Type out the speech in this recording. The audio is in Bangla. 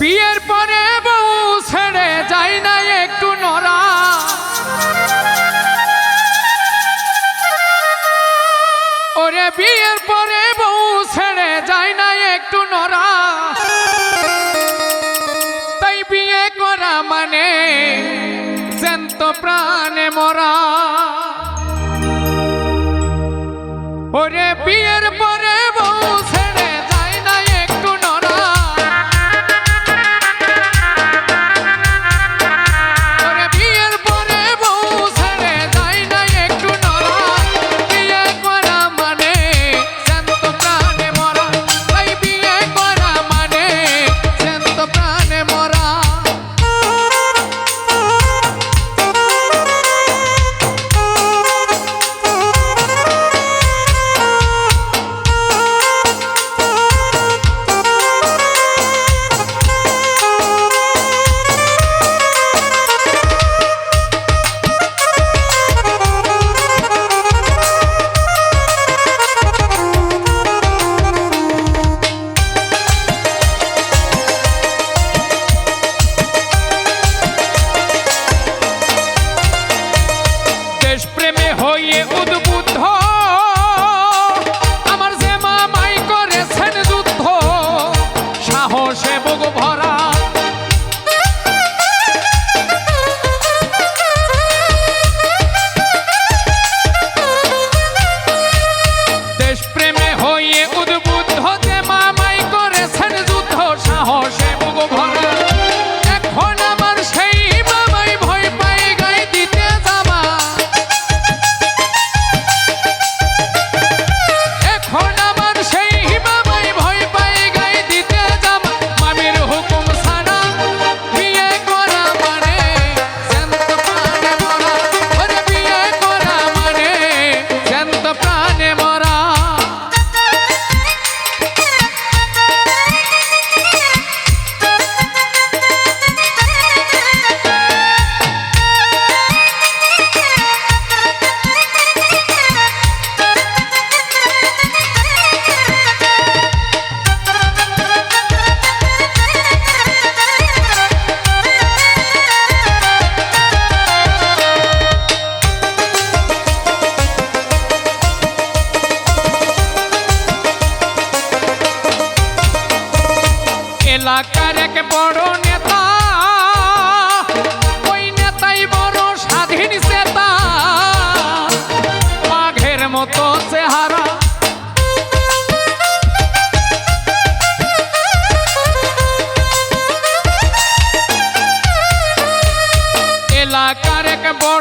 বিয়ের পরে বউ ছেড়ে যায় না একটু নরা ওরে বিয়ের পরে বউ সাহসে চেতা বাঘের মতো চেহারা। এলাকার এক বড়